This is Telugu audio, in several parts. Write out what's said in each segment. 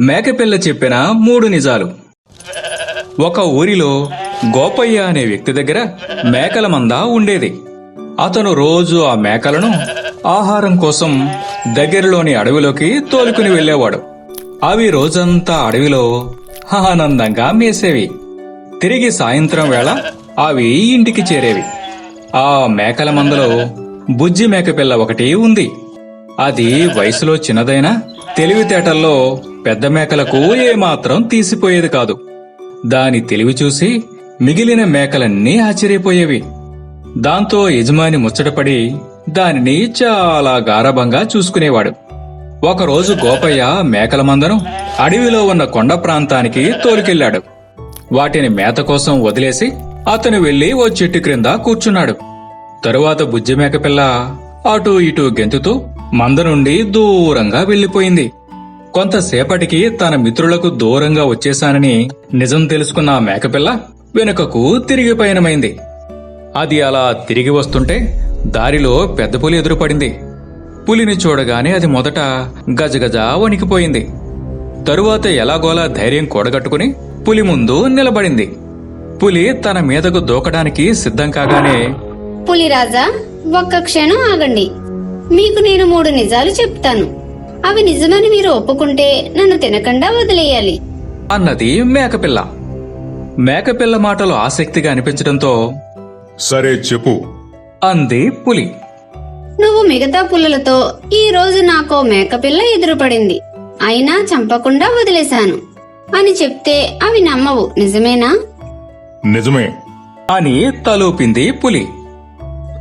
మేకపిల్ల చెప్పిన మూడు నిజాలు. ఒక ఊరిలో గోపయ్య అనే వ్యక్తి దగ్గర మేకల మంద ఉండేది. అతను రోజు ఆ మేకలను ఆహారం కోసం దగ్గరలోని అడవిలోకి తోలుకుని వెళ్ళేవాడు. అవి రోజంతా అడవిలో ఆనందంగా మేసేవి. తిరిగి సాయంత్రం వేళ అవి ఇంటికి చేరేవి. ఆ మేకల మందలో బుజ్జి మేకపిల్ల ఒకటి ఉంది. అది వయసులో చిన్నదైనా తెలివితేటల్లో పెద్ద మేకలకు ఏమాత్రం తీసిపోయేది కాదు. దాని తెలివి చూసి మిగిలిన మేకలన్నీ ఆశ్చర్యపోయేవి. దాంతో యజమాని ముచ్చటపడి దానిని చాలా గారభంగా చూసుకునేవాడు. ఒకరోజు గోపయ్య మేకల మందను అడవిలో ఉన్న కొండ ప్రాంతానికి తోలుకెళ్ళాడు వాటిని మేత కోసం వదిలేసి అతను వెళ్ళి ఓ చెట్టు క్రింద కూర్చున్నాడు. తరువాత బుజ్జి మేకపిల్ల అటూ ఇటూ గెంతుతూ మంద నుండి దూరంగా వెళ్ళిపోయింది కొంతసేపటికి తన మిత్రులకు దూరంగా వచ్చేశానని నిజం తెలుసుకున్న మేకపిల్ల వెనుకకు తిరిగి పయనమైంది. అది అలా తిరిగి వస్తుంటే దారిలో పెద్ద పులి ఎదురుపడింది. పులిని చూడగానే అది మొదట గజగజ వణికిపోయింది. తరువాత ఎలాగోలా ధైర్యం కూడగట్టుకుని పులి ముందు నిలబడింది. పులి తన మీదకు దూకడానికి సిద్ధం కాగానే పులిరాజా ఒక్క క్షణం ఆగండి. మీకు నేను మూడు నిజాలు చెప్తాను. అవి నిజమని మీరు ఒప్పుకుంటే నన్ను తినకుండా వదిలేయాలి. అన్నది మేకపిల్ల. మేకపిల్ల మాటలు ఆసక్తిగా అనిపించడంతో సరే చెప్పు. అంది పులి. నువ్వు మిగతా పుల్లలతో ఈ రోజు నాకో మేకపిల్ల ఎదురుపడింది. అయినా చంపకుండా వదిలేశాను. అని చెప్తే అవి నమ్మవు నిజమేనా? నిజమే. అని తలూపింది పులి.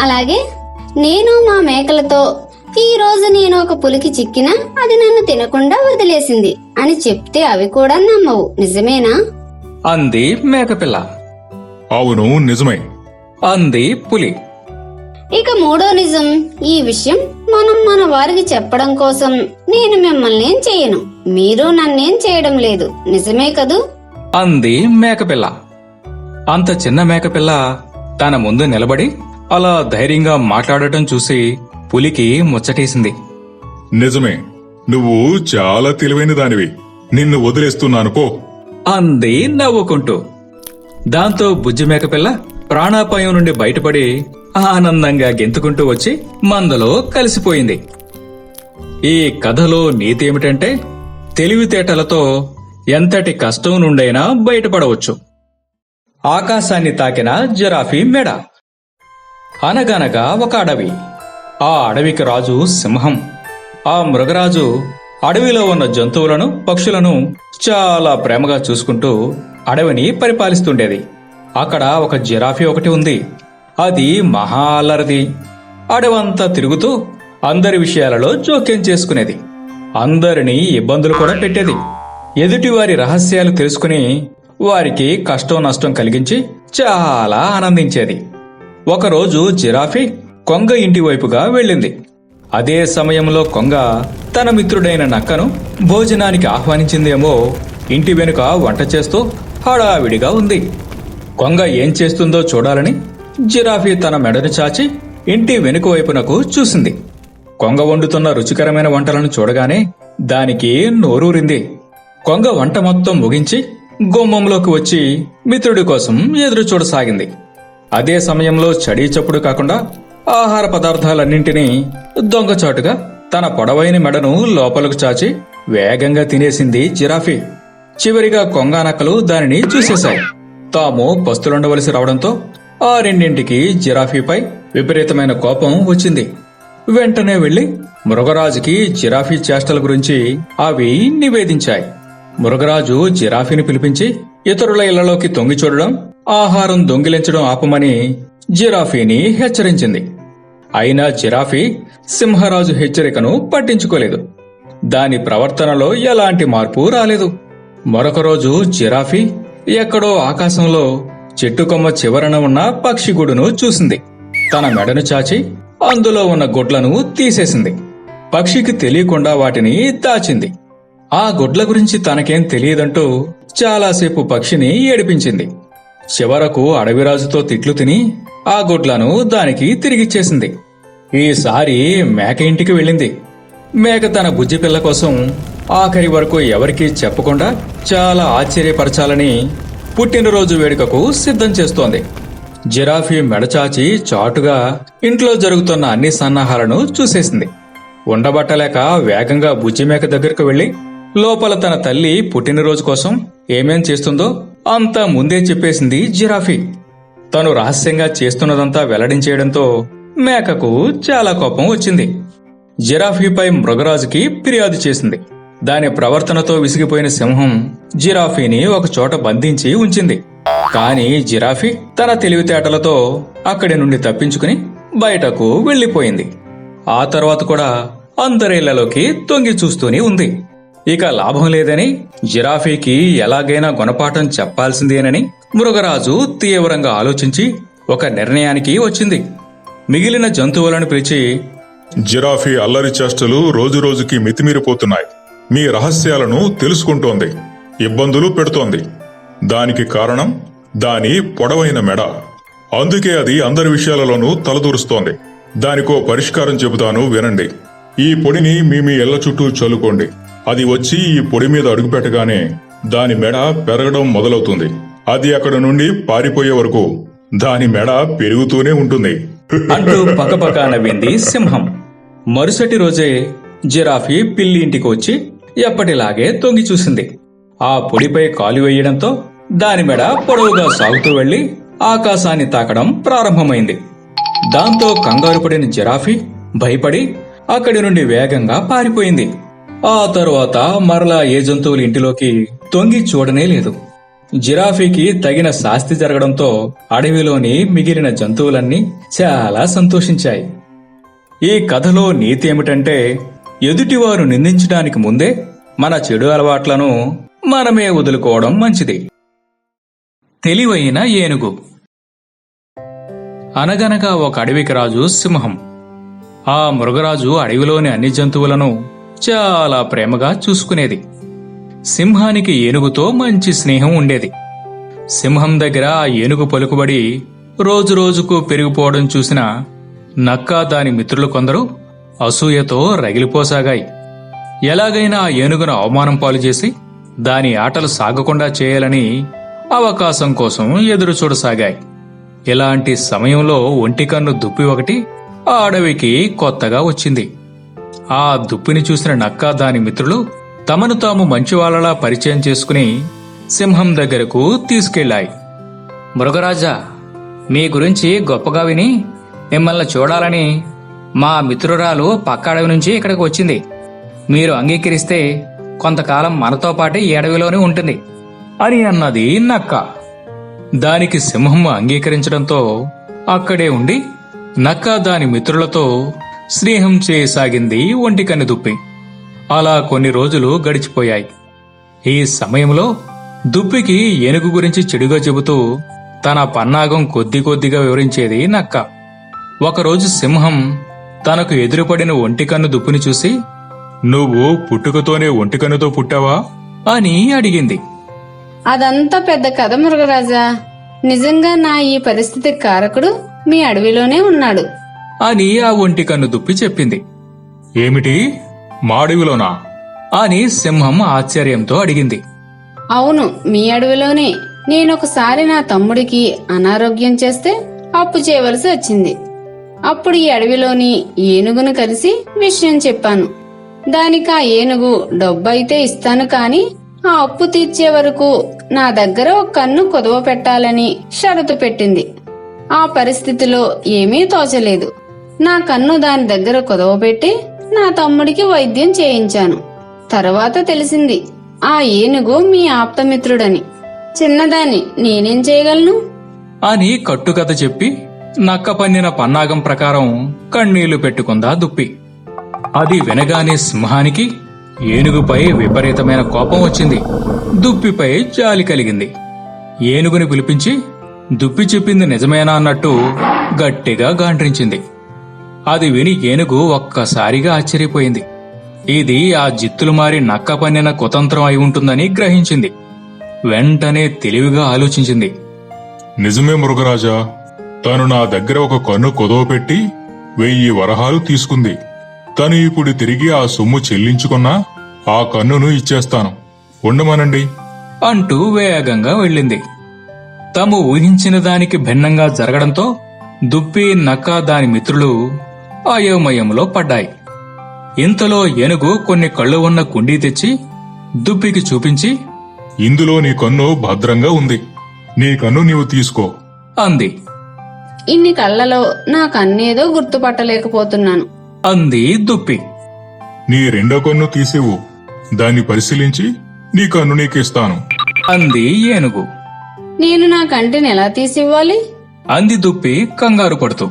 అలాగే నేను మా మేకలతో ఈ రోజు నేను ఒక పులికి చిక్కినా అది నన్ను తినకుండా వదిలేసింది అని చెప్తే అవి కూడా నమ్మవు. నిజమేనా? అంది మేకపిల్ల. అవును నిజమే. అంది పులి. ఇక మూడో నిజం ఈ విషయం మనం మన వారికి చెప్పడం కోసం నేను మిమ్మల్ని ఏం చేయను. మీరు నన్నేం చేయడం లేదు. నిజమే కదూ? అంది మేకపిల్ల. అంత చిన్న మేకపిల్ల తన ముందు నిలబడి అలా ధైర్యంగా మాట్లాడటం చూసి పులికి ముచ్చటేసింది. నిజమే నువ్వు చాలా తెలివైన దానివి. నిన్ను వదిలేస్తున్నాను పో. అంది నవ్వుకుంటూ. దాంతో బుజ్జి మేకపిల్ల ప్రాణాపాయం నుండి బయటపడి ఆనందంగా గెంతుకుంటూ వచ్చి మందలో కలిసిపోయింది. ఈ కథలో నీతి ఏమిటంటే తెలివితేటలతో ఎంతటి కష్టం నుండైనా బయటపడవచ్చు. ఆకాశాన్ని తాకిన జిరాఫీ మెడ. అనగనగా ఒక అడవి. ఆ అడవికి రాజు సింహం. ఆ మృగరాజు అడవిలో ఉన్న జంతువులను పక్షులను చాలా ప్రేమగా చూసుకుంటూ అడవిని పరిపాలిస్తుండేది. అక్కడ ఒక జిరాఫీ ఒకటి ఉంది. అది మహా అల్లరిది అడవంతా తిరుగుతూ అందరి విషయాలలో జోక్యం చేసుకునేది. అందరినీ ఇబ్బందులు కూడా పెట్టేది. ఎదుటివారి రహస్యాలు తెలుసుకుని వారికి కష్టం నష్టం కలిగించి చాలా ఆనందించేది. ఒకరోజు జిరాఫీ కొంగ ఇంటి వైపుగా వెళ్ళింది. అదే సమయంలో కొంగ తన మిత్రుడైన నక్కను భోజనానికి ఆహ్వానించిందేమో ఇంటి వెనుక వంట చేస్తూ హడావిడిగా ఉంది. కొంగ ఏం చేస్తుందో చూడాలని జిరాఫీ తన మెడను చాచి ఇంటి వెనుక వైపునకు చూసింది. కొంగ వండుతున్న రుచికరమైన వంటలను చూడగానే దానికి నోరూరింది. కొంగ వంట మొత్తం ముగించి గుమ్మంలోకి వచ్చి మిత్రుడి కోసం ఎదురు చూడసాగింది అదే సమయంలో చడీ చప్పుడు కాకుండా ఆహార పదార్థాలన్నింటినీ దొంగచాటుగా తన పొడవైన మెడను లోపలకు చాచి వేగంగా తినేసింది జిరాఫీ. చివరిగా కొంగానక్కలు దానిని చూసేశాయి. తాము పస్తులుండవలసి రావడంతో ఆ రెండింటికి జిరాఫీపై విపరీతమైన కోపం వచ్చింది. వెంటనే వెళ్ళి మృగరాజుకి జిరాఫీ చేష్టల గురించి అవి నివేదించాయి. మృగరాజు జిరాఫీని పిలిపించి ఇతరుల ఇళ్ళలోకి తొంగి చూడడం ఆహారం దొంగిలించడం ఆపమని జిరాఫీని హెచ్చరించింది. అయినా జిరాఫీ సింహరాజు హెచ్చరికను పట్టించుకోలేదు. దాని ప్రవర్తనలో ఎలాంటి మార్పు రాలేదు. మరొక రోజు జిరాఫీ ఎక్కడో ఆకాశంలో చెట్టు కొమ్మ చివరన ఉన్న పక్షిగూడును చూసింది. తన మెడను చాచి అందులో ఉన్న గుడ్లను తీసేసింది. పక్షికి తెలియకుండా వాటిని దాచింది. ఆ గుడ్ల గురించి తనకేం తెలియదంటూ చాలాసేపు పక్షిని ఏడిపించింది. చివరకు అడవిరాజుతో తిట్లు తిని ఆ గుడ్లను దానికి తిరిగిచ్చేసింది. ఈసారి మేక ఇంటికి వెళ్ళింది. మేక తన బుజ్జి పిల్ల కోసం ఆఖరి వరకు ఎవరికీ చెప్పకుండా చాలా ఆశ్చర్యపరచాలని పుట్టినరోజు వేడుకకు సిద్ధం చేస్తోంది. జిరాఫీ మెడచాచి చాటుగా ఇంట్లో జరుగుతున్న అన్ని సన్నాహాలను చూసేసింది. ఉండబట్టలేక వేగంగా బుజ్జి మేక దగ్గరకు వెళ్ళి లోపల తన తల్లి పుట్టినరోజు కోసం ఏమేం చేస్తుందో అంతా ముందే చెప్పేసింది జిరాఫీ. తను రహస్యంగా చేస్తున్నదంతా వెల్లడించేయడంతో మేకకు చాలా కోపం వచ్చింది. జిరాఫీపై మృగరాజుకి ఫిర్యాదు చేసింది. దాని ప్రవర్తనతో విసిగిపోయిన సింహం జిరాఫీని ఒక చోట బంధించి ఉంచింది. కాని జిరాఫీ తన తెలివితేటలతో అక్కడి నుండి తప్పించుకుని బయటకు వెళ్ళిపోయింది ఆ తర్వాత కూడా అందరిళ్ళలోకి తొంగి చూస్తూనే ఉంది. ఇక లాభం లేదని జిరాఫీకి ఎలాగైనా గుణపాఠం చెప్పాల్సిందేనని మృగరాజు తీవ్రంగా ఆలోచించి ఒక నిర్ణయానికి వచ్చింది. మిగిలిన జంతువులను పిలిచి జిరాఫీ అల్లరి చేష్టలు రోజురోజుకి మితిమీరిపోతున్నాయి. మీ రహస్యాలను తెలుసుకుంటోంది. ఇబ్బందులు పెడుతోంది. దానికి కారణం దాని పొడవైన మెడ. అందుకే అది అందరి విషయాలలోనూ తలదూరుస్తోంది. దానికో పరిష్కారం చెబుతాను వినండి. ఈ పొడిని మీ మీ ఇళ్ళ చుట్టూ చల్లుకోండి. అది వచ్చి ఈ పొడి మీద అడుగుపెట్టగానే దాని మెడ పెరగడం మొదలవుతుంది. అది అక్కడ నుండి పారిపోయే వరకు దాని మెడ పెరుగుతూనే ఉంటుంది. అంటూ పకపక నవ్వింది సింహం. మరుసటి రోజే జిరాఫీ పిల్లి ఇంటికి వచ్చి ఎప్పటిలాగే తొంగి చూసింది. ఆ పొడిపై కాలు వేయడంతో దాని మెడ పొడవుగా సాగుతూ వెళ్ళి ఆకాశాన్ని తాకడం ప్రారంభమైంది. దాంతో కంగారు పడిన జిరాఫీ భయపడి అక్కడి నుండి వేగంగా పారిపోయింది. ఆ తరువాత మరలా ఏ జంతువులు ఇంటిలోకి తొంగి చూడనే లేదు. జిరాఫీకి తగిన శాస్తి జరగడంతో అడవిలోని మిగిలిన జంతువులన్నీ చాలా సంతోషించాయి. ఈ కథలో నీతి ఏమిటంటే ఎదుటివారు నిందించడానికి ముందే మన చెడు అలవాట్లను మనమే వదులుకోవడం మంచిది. తెలివైన ఏనుగు. అనగనగా ఒక అడవికి రాజు సింహం. ఆ మృగరాజు అడవిలోని అన్ని జంతువులను చాలా ప్రేమగా చూసుకునేది. సింహానికి ఏనుగుతో మంచి స్నేహం ఉండేది. సింహం దగ్గర ఆ ఏనుగు పలుకుబడి రోజురోజుకు పెరిగిపోవడం చూసిన నక్క దాని మిత్రులు కొందరు అసూయతో రగిలిపోసాగాయి. ఎలాగైనా ఆ ఏనుగును అవమానం పాలు చేసి దాని ఆటలు సాగకుండా చేయాలని అవకాశం కోసం ఎదురు చూడసాగాయి ఇలాంటి సమయంలో ఒంటికన్ను దుప్పి ఒకటి ఆ అడవికి కొత్తగా వచ్చింది. ఆ దుప్పిని చూసిన నక్క దాని మిత్రులు తమను తాము మంచివాళ్ళలా పరిచయం చేసుకుని సింహం దగ్గరకు తీసుకెళ్ళాయి మృగరాజా మీ గురించి గొప్పగా విని మిమ్మల్ని చూడాలని మా మిత్రురాలు పక్క అడవి నుంచి ఇక్కడికి వచ్చింది. మీరు అంగీకరిస్తే కొంతకాలం మనతో పాటే ఈ అడవిలోనే ఉంటుంది అని అన్నది నక్క. దానికి సింహం అంగీకరించడంతో అక్కడే ఉండి నక్క దాని మిత్రులతో స్నేహం చేయసాగింది ఒంటికన్ను దుప్పి. అలా కొన్ని రోజులు గడిచిపోయాయి. ఈ సమయంలో దుప్పికి ఏనుగు గురించి చెడుగా చెబుతూ తన పన్నాగం కొద్ది కొద్దిగా వివరించేది నక్క. ఒకరోజు సింహం తనకు ఎదురుపడిన ఒంటికన్ను దుప్పిని చూసి నువ్వు పుట్టుకతోనే ఒంటికన్నుతో పుట్టావా? అని అడిగింది. అదంతా పెద్ద కథ మృగరాజా నిజంగా నా ఈ పరిస్థితి కారకుడు మీ అడవిలోనే ఉన్నాడు. అని ఆ ఒంటికన్ను దుప్పి చెప్పింది. ఏమిటి? మాడివిలోనా? అని సింహం ఆశ్చర్యంతో అడిగింది. అవును మీ అడవిలోనే. నేనొకసారి నా తమ్ముడికి అనారోగ్యం చేస్తే అప్పు చేయవలసి వచ్చింది. అప్పుడు ఈ అడవిలోని ఏనుగును కలిసి విషయం చెప్పాను. దానికి ఆ ఏనుగు డబ్బు అయితే ఇస్తాను కాని ఆ అప్పు తీర్చే వరకు నా దగ్గర ఒక కన్ను కుదవ పెట్టాలని షరతు పెట్టింది. ఆ పరిస్థితిలో ఏమీ తోచలేదు. నా కన్ను దాని దగ్గర కుదవపెట్టి నా తమ్ముడికి వైద్యం చేయించాను. తర్వాత తెలిసింది ఆ ఏనుగు మీ ఆప్తమిత్రుడని. చిన్నదాన్ని నేనేం చేయగలను? అని కట్టుకథ చెప్పి నక్క పన్నిన పన్నాగం ప్రకారం కన్నీళ్ళు పెట్టుకుందా దుప్పి. అది వినగానే సింహానికి ఏనుగుపై విపరీతమైన కోపం వచ్చింది. దుప్పిపై జాలి కలిగింది. ఏనుగుని పిలిపించి దుప్పి చెప్పింది నిజమేనా? అన్నట్టు గట్టిగా గాండ్రించింది. అది విని ఏనుగు ఒక్కసారిగా ఆశ్చర్యపోయింది. ఇది ఆ జిత్తులు మారి నక్క పన్నిన కుతంత్రం అయి ఉంటుందని గ్రహించింది. వెంటనే తెలివిగా ఆలోచించింది. నిజమే మృగరాజా తను నా దగ్గర ఒక కన్ను కుదవ పెట్టి వెయ్యి వరహాలు తీసుకుంది. తను ఇప్పుడు తిరిగి ఆ సొమ్ము చెల్లించుకున్నా ఆ కన్నును ఇచ్చేస్తాను. ఉండమనండి. అంటూ వేగంగా వెళ్ళింది. తాము ఊహించిన దానికి భిన్నంగా జరగడంతో దుప్పి నక్క దాని మిత్రులు అయోమయంలో పడ్డాయి. ఇంతలో ఏనుగు కొన్ని కళ్ళు ఉన్న కుండీ తెచ్చి దుప్పికి చూపించి ఇందులో నీ కన్ను భద్రంగా ఉంది. నీ కన్ను నీవు తీసుకో. అంది. ఇన్ని కళ్ళలో నా కన్నేదో గుర్తుపట్టలేకపోతున్నాను. అంది దుప్పి. నీ రెండో కన్ను తీసివు. దాన్ని పరిశీలించి నీ కన్ను నీకిస్తాను. అంది ఏనుగు. నేను నా కంటిని ఎలా తీసివ్వాలి? అంది దుప్పి కంగారు పడుతూ.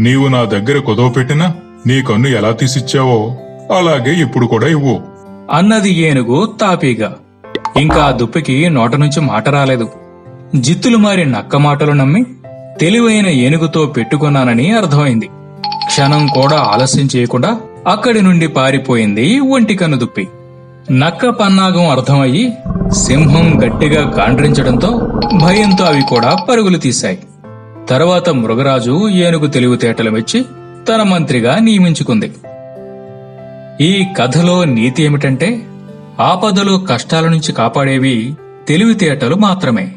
నీవు నా దగ్గర కుదవ పెట్టినా నీ కన్ను ఎలా తీసిచ్చావో అలాగే ఇప్పుడు కూడా ఇవ్వు. అన్నది ఏనుగు తాపీగా. ఇంకా ఆ దుప్పికి నోట నుంచి మాట రాలేదు. జిత్తులు మారి నక్క మాటలు నమ్మి తెలివైన ఏనుగుతో పెట్టుకున్నానని అర్థమైంది. క్షణం కూడా ఆలస్యం చేయకుండా అక్కడి నుండి పారిపోయింది ఒంటి కన్ను దుప్పి. నక్క పన్నాగం అర్థమయ్యి సింహం గట్టిగా గాండ్రించడంతో భయంతో అవి కూడా పరుగులు తీశాయి. తర్వాత మృగరాజు ఏనుగు తెలివితేటలు మెచ్చి తన మంత్రిగా నియమించుకుంది. ఈ కథలో నీతి ఏమిటంటే ఆపదలు కష్టాల నుంచి కాపాడేవి తెలివితేటలు మాత్రమే.